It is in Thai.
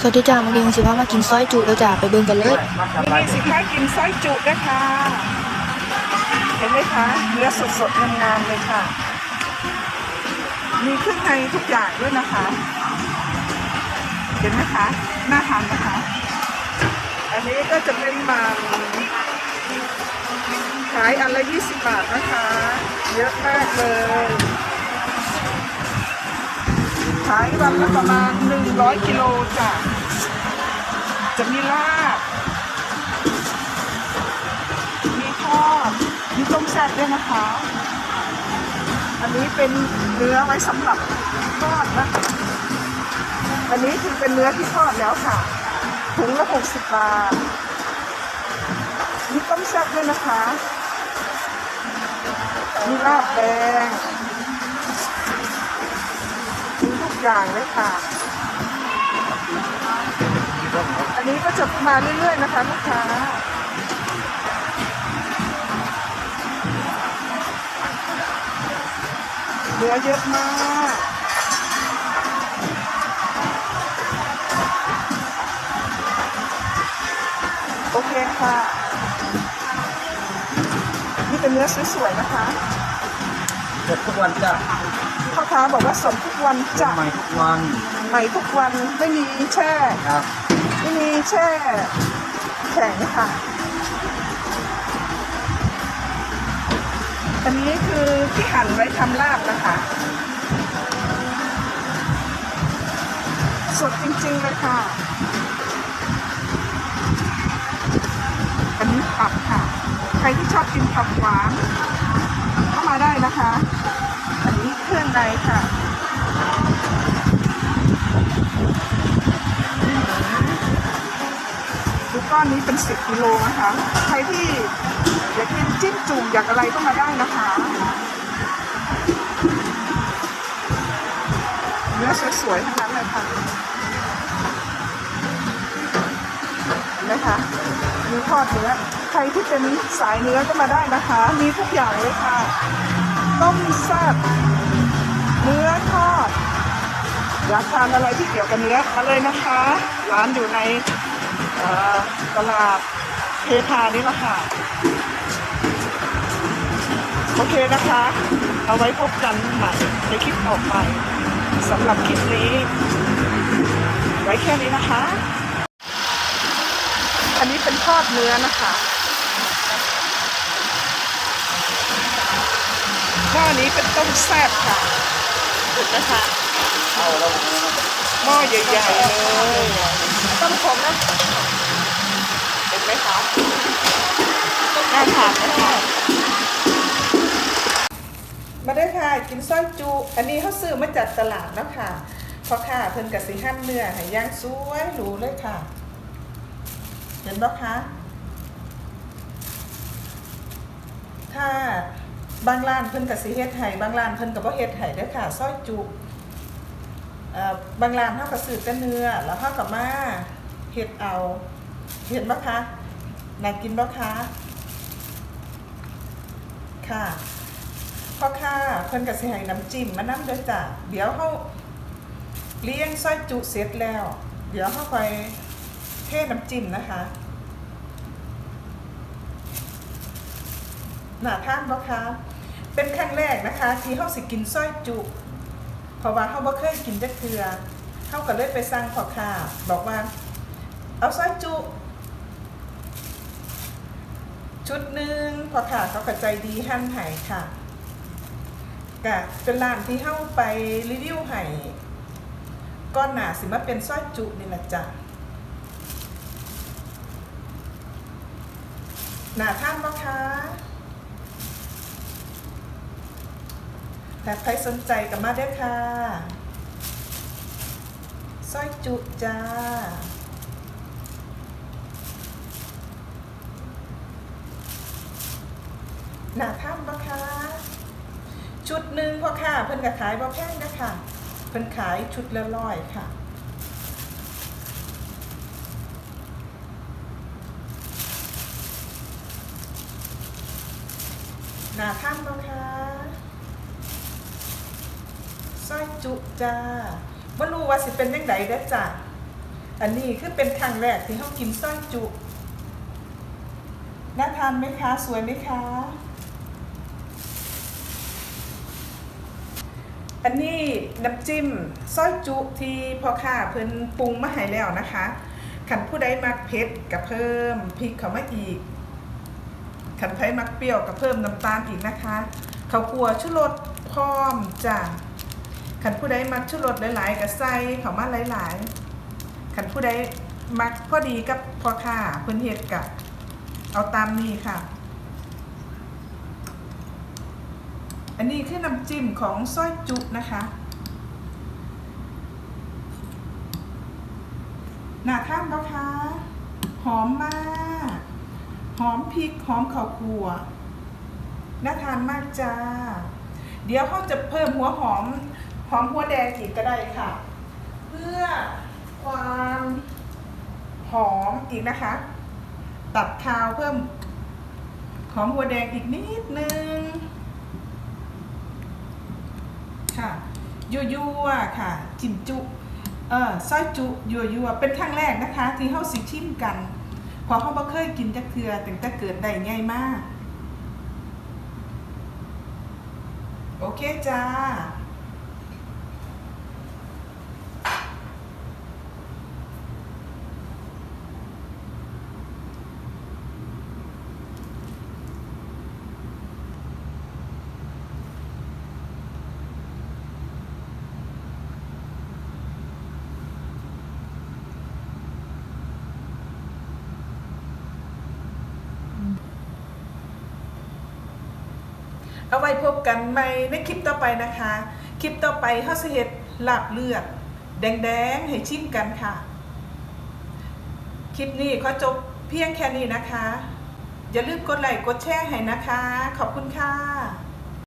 สวัสดีจ้ามาเรียนสิว่ามากินซอยจุแล้วจ้าไปเบิ่งกันเลยมีสินค้ากินไส้จุนะคะเห็นไหมคะเนื้อสดๆงามๆเลยค่ะ มีเครื่องในทุกอย่างด้วยนะคะ เห็นไหมคะน่าทานนะคะ อันนี้ก็จะเป็นหมันขายอันละ20บาทนะคะ เยอะมากเลยายวันละประมาณ 100 กิโลจ้ะจะมีลาบ มีทอด มีต้มแซ่บด้วยนะคะ อันนี้เป็นเนื้อไว้สำหรับทอดนะคะอันนี้คือเป็นเนื้อที่ทอดแล้วค่ะ ถุงละ 60 บาท มีต้มแซ่บด้วยนะคะ มีลาบแดง อย่างเลยค่ะ อันนี้ก็จะมาเรื่อยๆนะคะลูกค้าเหลือเยอะมากโอเคค่ะ นี่เป็นเนื้อสวยๆนะคะเกิดทุกวันจ้ะ พ่อค้าบอกว่าสดทุกวันจ้ะใหม่ทุกวันใหม่ทุกวันไม่มีแช่ครับไม่มีแช่แข็งค่ะ อันนี้คือที่หั่นไว้ทำลาบนะคะสดจริงๆเลยค่ะ อันนี้ผักค่ะ ใครที่ชอบกินผักหวานก็มาได้นะคะ อันนี้เครื่องในค่ะดูก้อนนี้เป็น10กิโลนะคะ ใครที่อยากกินจิ้มจุ่มอยากอะไรก็มาได้นะคะ เนื้อสวยๆทั้งนั้นเลยค่ะเห็นไหมคะมีทอดเนื้อใครที่เป็นสายเนื้อก็มาได้นะคะ มีทุกอย่างเลยค่ะ ต้มแซ่บ อยากทานอะไรที่เกี่ยวกับเนื้อมาเลยนะคะ ร้านอยู่ในตลาดเทพานี่แหละค่ะโอเคนะคะ เอาไว้พบกันใหม่ในคลิปออกไปสำหรับคลิปนี้ ไว้แค่นี้นะคะ อันนี้เป็นทอดเนื้อนะคะหม้อนี้เป็นต้มแซ่บค่ะเห็นะคะ หม้อใหญ่ๆเลยต้มขมนะเห็นไหมคะน่าทานนะคะมาได้ค่ะกินซอยจุอันนี้เขาซื้อมาจากตลาดแล้วค่ะเพราะค่ะเพิ่นกับสีหั่นเนื้อห้ย่างสวยหรูเลยค่ะ เห็นปะคะถ้าบางร้านเพิ่นกับสีเฮ็ดไห้บางร้านเพิ่นกับว่าเฮ็ดไห้เด้ค่ะซอยจุ บางร้านเขาก็ซื้อแต่เนื้อ แล้วเขากับมาเฮ็ดเอา เห็นปะคะน่ากินปะคะค่ะพ่อค่ะเพิ่นกับสิให้น้ำจิ้มมาน้ำเด้อจ้ะเดี๋ยวเขาเลี้ยงซอยจุเสร็จแล้ว เดี๋ยวเขาไปเทน้ำจิ้มนะคะหน้าท่านปะคะเป็นครั้งแรกนะคะ ที่เขาสิกินซอยจุ ราะว่าเขาบ่เคยกินจักเทือเขาก็เลยไปสั่งพ่อค่ะบอกว่า เอาซอยจุ ชุดหนึ่งพอค่ะเขากระใจดีหั่นไห่ค่ะกะเป็นร้านที่เข้าไปรีวิวไห่ก้อนหนาสิมาเป็นซอยจุนี่แหละจ้ะหนาท่านปะคะ แต่ใครสนใจกับมาได้ค่ะซอยจุจ้าหนาท่านปะคะชุดหนึ่งพอค่ะ เพิ่นก็ขายบ่แพงนะคะเพิ่นขายชุดละร้อยค่ะหนาท่านปะคะ สร้อยจุจ้าบ่รู้ว่าสิเป็นยังไงเด้อจ้ะอันนี้คือเป็นครั้งแรกที่เขากินสร้อยจุน่าทานไหมคะ สวยไหมคะ อันนี้น้ำจิ้มสร้อยจุที่พ่อค้าเพิ่นปรุงมาให้แล้วนะคะขันผู้ใดมักเผ็ดก็เพิ่มพริกเขามาอีกขันไผมักเปรี้ยวก็เพิ่มน้ำตาลอีกนะคะ เขาวคั่วชูรสพร้อมจ้ะ ขันผู้ใดมักชูรสหลาย ๆก็ใส่เขามาหลายๆขันผู้ใดมักพอดีกับพอค้าเพิ่นเฮ็ดกะเอาตามนี้ค่ะ อันนี้คือน้ำจิ้มของซอยจุนะคะหน้าท่านปะคะหอมมาก หอมพริกหอมข้าวคั่วน่าทานมากจ้า เดี๋ยวเขาจะเพิ่มหัวหอม หอมหัวแดงอีกก็ได้ค่ะ เพื่อความหอมอีกนะคะ ตัดคาวเพิ่มหอมหัวแดงอีกนิดนึง ค่ะ ยัวยัวค่ะ จิมจุเออซอยจุยัวยัวเป็นครั้งแรกนะคะ ที่เฮาสิชิมกันพอเฮาบ่เคยกินจักเทือแตั้งแต่เกิดได้ง่ายมาก โอเคจ้า เอาไว้พบกันใหม่ในคลิปต่อไปนะคะ คลิปต่อไปเฮาสิเฮ็ดลาบเลือด แดงๆให้ชิมกันค่ะ คลิปนี้ขอจบเพียงแค่นี้นะคะ อย่าลืมกดไลค์กดแชร์ให้นะคะ ขอบคุณค่ะ